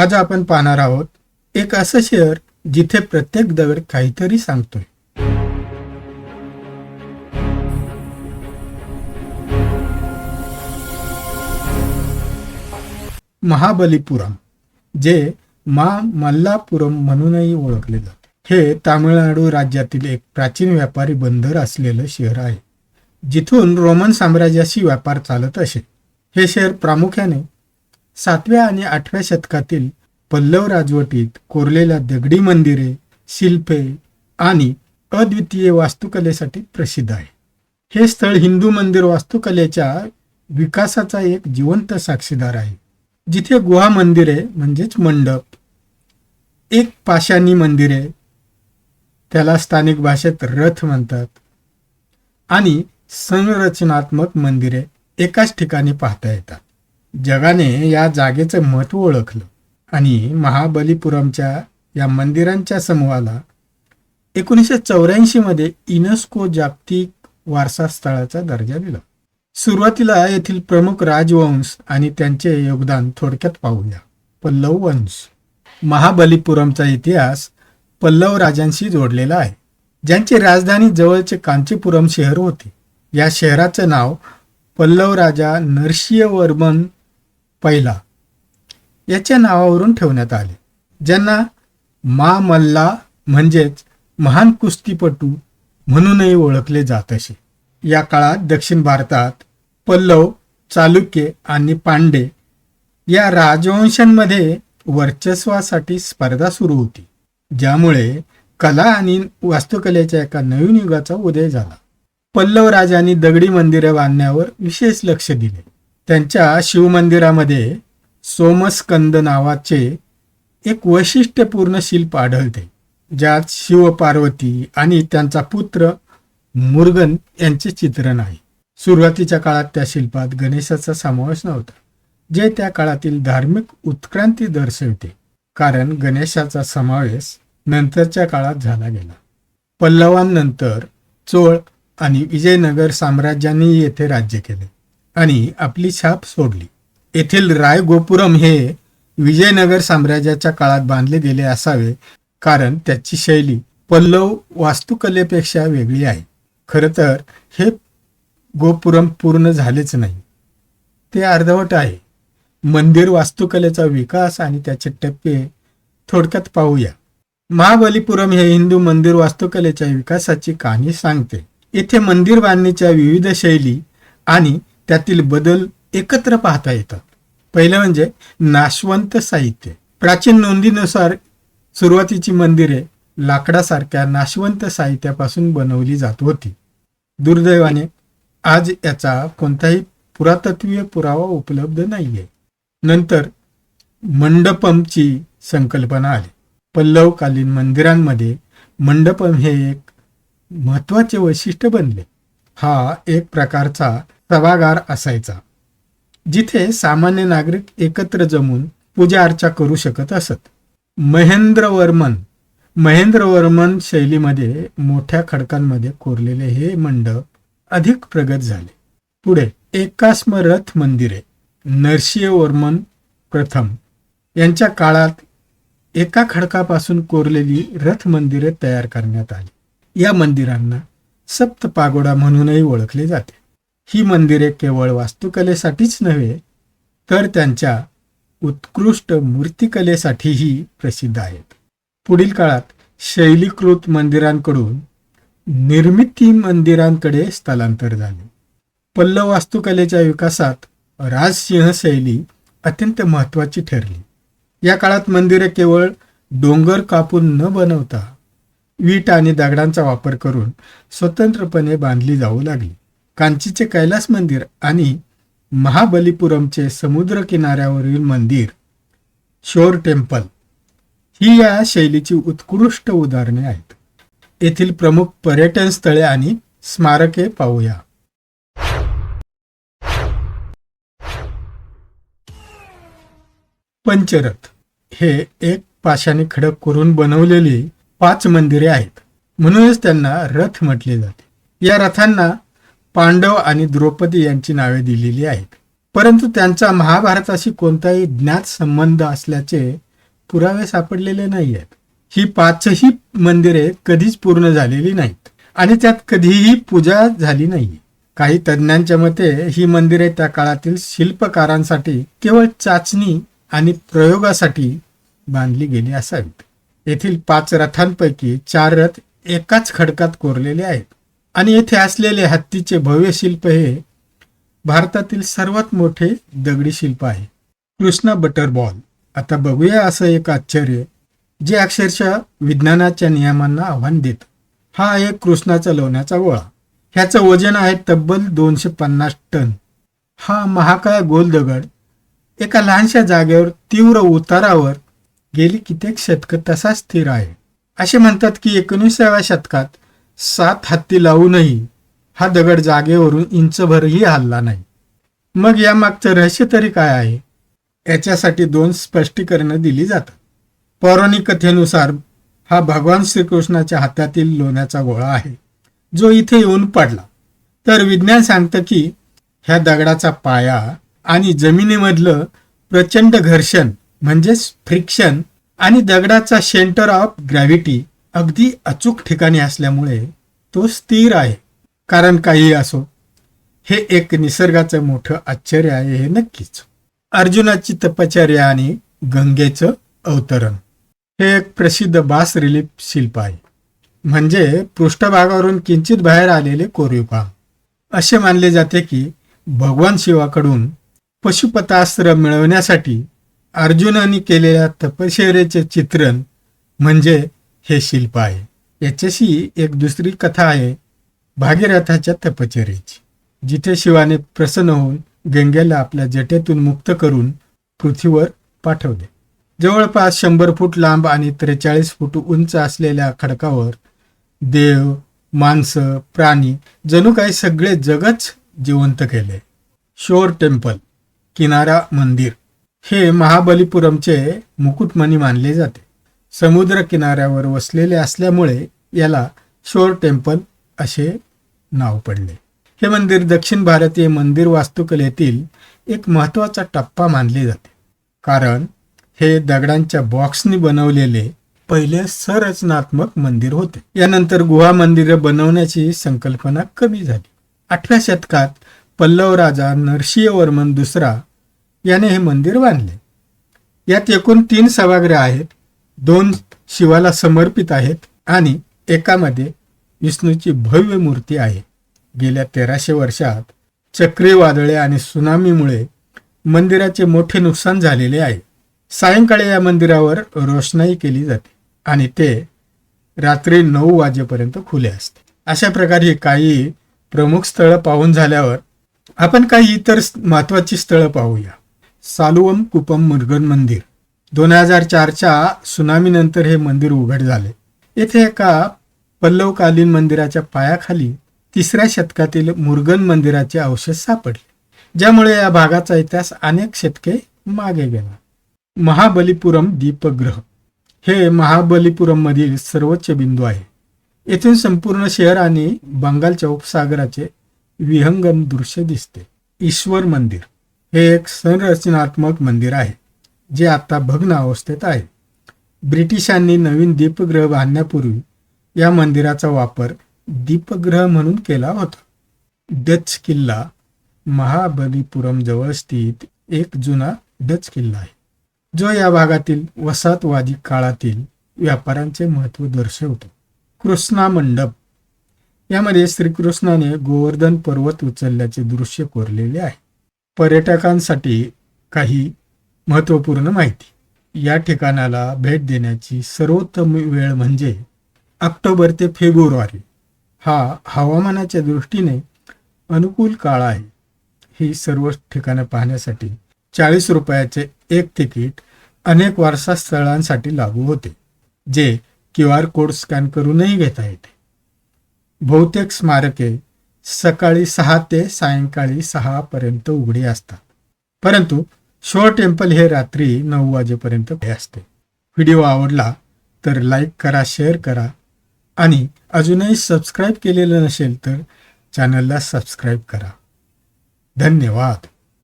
आज आपण पाहणार आहोत एक असं शहर जिथे प्रत्येक दगड काहीतरी सांगतोय. महाबलीपुरम जे मा मल्लापुरम म्हणूनही ओळखले जाते. हे तामिळनाडू राज्यातील एक प्राचीन व्यापारी बंदर असलेलं शहर आहे जिथून रोमन साम्राज्याशी व्यापार चालत असे. हे शहर प्रामुख्याने सातव्या आणि आठव्या शतकातील पल्लव राजवटीत कोरलेल्या दगडी मंदिरे शिल्पे आणि अद्वितीय वास्तुकलेसाठी प्रसिद्ध आहे. हे स्थळ हिंदू मंदिर वास्तुकलेच्या विकासाचा एक जिवंत साक्षीदार आहे. जिथे गुहा मंदिरे म्हणजेच मंडप एक पाषाणी मंदिरे त्याला स्थानिक भाषेत रथ म्हणतात आणि संरचनात्मक मंदिरे एकाच ठिकाणी पाहता येतात. जगाने या जागेचं महत्त्व ओळखलं आणि महाबलीपुरमच्या या मंदिरांच्या समूहाला एकोणीसशे चौऱ्याऐंशी मध्ये युनेस्को जागतिक वारसा स्थळाचा दर्जा दिला. सुरुवातीला येथील प्रमुख राजवंश आणि त्यांचे योगदान थोडक्यात पाहूया. पल्लव वंश. महाबलीपुरमचा इतिहास पल्लव राजांशी जोडलेला आहे. ज्यांची राजधानी जवळचे कांचीपुरम शहर होते. या शहराचं नाव पल्लव राजा नरसिंहवर्मन पहिला. याच्या नावावरून ठेवण्यात आले. ज्यांना मा मल्ला म्हणजेच महान कुस्तीपटू म्हणूनही ओळखले जात असे. या काळात दक्षिण भारतात पल्लव चालुक्य आणि पांडे या राजवंशांमध्ये वर्चस्वासाठी स्पर्धा सुरू होती. ज्यामुळे कला आणि वास्तुकलेच्या एका नवीन युगाचा उदय झाला. पल्लव राजांनी दगडी मंदिरे बांधण्यावर विशेष लक्ष दिले. त्यांच्या शिवमंदिरामध्ये सोमस्कंद नावाचे एक वैशिष्ट्यपूर्ण शिल्प आढळते ज्यात शिवपार्वती आणि त्यांचा पुत्र मुर्गन यांचे चित्रण आहे सुरुवातीच्या काळात त्या शिल्पात गणेशाचा समावेश नव्हता जे त्या काळातील धार्मिक उत्क्रांती दर्शवते. कारण गणेशाचा समावेश नंतरच्या काळात झाला गेला. पल्लवांनंतर चोळ आणि विजयनगर साम्राज्यांनी येथे राज्य केले. आणि आपली छाप सोडली. येथील रायगोपुरम हे विजयनगर साम्राज्याच्या काळात बांधले गेले असावे कारण त्याची शैली पल्लव वास्तुकलेपेक्षा वेगळी आहे. खरं तर हे गोपुरम पूर्ण झालेच नाही. ते अर्धवट आहे. मंदिर वास्तुकलेचा विकास आणि त्याचे टप्पे थोडक्यात पाहूया. महाबलीपुरम हे हिंदू मंदिर वास्तुकलेच्या विकासाची कहाणी सांगते. येथे मंदिर बांधणीच्या विविध शैली आणि त्यातील बदल एकत्र पाहता येतात. पहिलं म्हणजे नाशवंत साहित्य. प्राचीन नोंदीनुसार सुरुवातीची मंदिरे लाकडासारख्या नाशवंत साहित्यापासून बनवली जात होती. दुर्दैवाने आज याचा कोणताही पुरातत्वीय पुरावा उपलब्ध नाहीये. नंतर मंडपमची संकल्पना आली. पल्लवकालीन मंदिरांमध्ये मंडपम हे एक महत्त्वाचे वैशिष्ट्य बनले. हा एक प्रकारचा सभागार असायचा जिथे सामान्य नागरिक एकत्र जमून पूजा अर्चा करू शकत असत. महेंद्रवर्मन महेंद्रवर्मन शैलीमध्ये मोठ्या खडकांमध्ये कोरलेले हे मंडप अधिक प्रगत झाले. पुढे एकास्म रथ मंदिरे नरसिंहवर्मन प्रथम यांच्या काळात एका खडकापासून कोरलेली रथ मंदिरे तयार करण्यात आली. या मंदिरांना सप्त पागोडा म्हणूनही ओळखले जाते. ही मंदिरे केवळ वास्तुकलेसाठीच नव्हे तर त्यांच्या उत्कृष्ट मूर्तिकलेसाठीही प्रसिद्ध आहेत. पुढील काळात शैलीकृत मंदिरांकडून निर्मिती मंदिरांकडे स्थलांतर झाले. पल्लव वास्तुकलेच्या विकासात राजसिंह शैली अत्यंत महत्वाची ठरली. या काळात मंदिरे केवळ डोंगर कापून न बनवता वीट आणि दगडांचा वापर करून स्वतंत्रपणे बांधली जाऊ लागली. कांचीचे कैलास मंदिर आणि महाबलीपुरमचे समुद्र किनाऱ्यावरील मंदिर शोर टेम्पल ही या शैलीची उत्कृष्ट उदाहरणे आहेत. येथील प्रमुख पर्यटन स्थळे आणि स्मारके पाहूया. पंचरथ हे एक पाशाने खडक करून बनवलेली पाच मंदिरे आहेत. म्हणूनच त्यांना रथ म्हटले जाते. या रथांना पांडव आणि द्रौपदी यांची नावे दिलेली आहेत. परंतु त्यांचा महाभारताशी कोणताही ज्ञात संबंध असल्याचे पुरावे सापडलेले नाही आहेत ही पाचही मंदिरे कधीच पूर्ण झालेली नाहीत आणि त्यात कधीही पूजा झाली नाही काही तज्ज्ञांच्या मते ही मंदिरे त्या काळातील शिल्पकारांसाठी केवळ चाचणी आणि प्रयोगासाठी बांधली गेली असावीत. येथील पाच रथांपैकी चार रथ एकाच खडकात कोरलेले आहेत. आणि येथे असलेले हत्तीचे भव्य शिल्प हे भारतातील सर्वात मोठे दगडी शिल्प आहे. कृष्णा बटर बॉल आता बघूया असं एक आश्चर्य जे अक्षरशः विज्ञानाच्या नियमांना आव्हान देत. हा आहे कृष्णाचा लोण्याचा गोळा. ह्याचं वजन आहे तब्बल दोनशे पन्नास टन. हा महाकाय गोल दगड एका लहानशा जागेवर तीव्र उतारावर गेली कित्येक शतक तसा स्थिर आहे. असे म्हणतात की एकोणीसाव्या शतकात सात हत्ती लावूनही हा दगड जागेवरून इंचभरही हलला नाही. मग यामागचं रहस्य तरी काय आहे? याच्यासाठी दोन स्पष्टीकरणं दिली जातात. पौराणिक कथेनुसार हा भगवान श्रीकृष्णाच्या हातातील लोण्याचा गोळा आहे. जो इथे येऊन पडला. तर विज्ञान सांगतं की ह्या दगडाचा पाया आणि जमिनीमधलं प्रचंड घर्षण म्हणजेच फ्रिक्शन आणि दगडाचा सेंटर ऑफ ग्रॅव्हिटी अगदी अचूक ठिकाणी असल्यामुळे तो स्थिर आहे. कारण काही असो हे एक निसर्गाचं मोठं आश्चर्य आहे हे नक्कीच. अर्जुनाची तपश्चर्या आणि गंगेचं अवतरण. हे एक प्रसिद्ध बास रिलीफ शिल्प आहे. म्हणजे पृष्ठभागावरून किंचित बाहेर आलेले कोरीव काम असे मानले जाते की भगवान शिवाकडून पशुपतास्त्र मिळवण्यासाठी अर्जुनाने केलेल्या तपश्चर्याचे चित्रण म्हणजे हे शिल्प आहे. याच्याशी एक दुसरी कथा आहे भागीरथाच्या तपश्चर्याची जिथे शिवाने प्रसन्न होऊन गंगेला आपल्या जटेतून मुक्त करून पृथ्वीवर पाठवले. जवळपास शंभर फूट लांब आणि त्रेचाळीस फूट उंच असलेल्या खडकावर देव माणसं प्राणी जणू काही सगळे जगच जिवंत केले. शोर टेम्पल किनारा मंदिर हे महाबलीपुरमचे मुकुटमणी मानले जाते. समुद्र किनाऱ्यावर वसलेले असल्यामुळे याला शोर टेम्पल असे नाव पडले. हे मंदिर दक्षिण भारतीय मंदिर वास्तुकलेतील एक महत्त्वाचा टप्पा मानले जाते. कारण हे दगडांच्या बॉक्सनी बनवलेले पहिले संरचनात्मक मंदिर होते. यानंतर गुहा मंदिरं बनवण्याची संकल्पना कमी झाली. आठव्या शतकात पल्लव राजा नरसिंहवर्मन दुसरा याने हे मंदिर बांधले. यात एकूण तीन सभागृह आहेत. दोन शिवाला समर्पित आहेत आणि एकामध्ये विष्णूची भव्य मूर्ती आहे. गेल्या तेराशे वर्षात चक्रीवादळे आणि सुनामीमुळे मंदिराचे मोठे नुकसान झालेले आहे. सायंकाळी या मंदिरावर रोषणाई केली जाते आणि ते रात्री नऊ वाजेपर्यंत खुले असते. अशा प्रकारे काही प्रमुख स्थळं पाहून झाल्यावर आपण काही इतर महत्वाची स्थळं पाहूया. सालुवम कुपम मुर्गन मंदिर. दोन हजार चारच्या सुनामीनंतर हे मंदिर उघड झाले. येथे एका पल्लवकालीन मंदिराच्या पायाखाली तिसऱ्या शतकातील मुर्गन मंदिराचे अवशेष सापडले ज्यामुळे या भागाचा इतिहास अनेक शतके मागे गेला. महाबलीपुरम दीपग्रह हे महाबलीपुरम मधील सर्वोच्च बिंदू आहे. येथून संपूर्ण शहर आणि बंगालच्या उपसागराचे विहंगम दृश्य दिसते. ईश्वर मंदिर हे एक संरचनात्मक मंदिर आहे. जे आता भग्न अवस्थेत आहे. ब्रिटिशांनी नवीन दीपगृह बांधण्यापूर्वी या मंदिराचा वापर दीपगृह म्हणून केला होता. डच किल्ला महाबलीपुरम जवळ स्थित एक जुना डच किल्ला आहे. जो या भागातील वसाहतवादी काळातील व्यापाऱ्यांचे महत्त्व दर्शवतो. कृष्णा मंडप. यामध्ये श्रीकृष्णाने गोवर्धन पर्वत उचलल्याचे दृश्य कोरलेले आहे. पर्यटकांसाठी काही महत्त्वपूर्ण माहिती. या ठिकाणाला भेट देण्याची सर्वोत्तम वेळ म्हणजे ऑक्टोबर ते फेब्रुवारी. हा हवामानाच्या दृष्टीने अनुकूल काळ आहे. ही सर्व ठिकाणं पाहण्यासाठी चाळीस रुपयाचे एक तिकीट अनेक वारसा स्थळांसाठी लागू होते जे क्यू आर कोड स्कॅन करूनही घेता येते. बहुतेक स्मारके सकाळी सहा ते सायंकाळी सहापर्यंत उघडी असतात. परंतु शोर टेम्पल हे रात्री नऊ वाजेपर्यंत असते. व्हिडिओ आवडला तर लाईक करा शेअर करा आणि अजूनही सबस्क्राईब केलेलं नसेल तर चॅनलला सबस्क्राईब करा. धन्यवाद.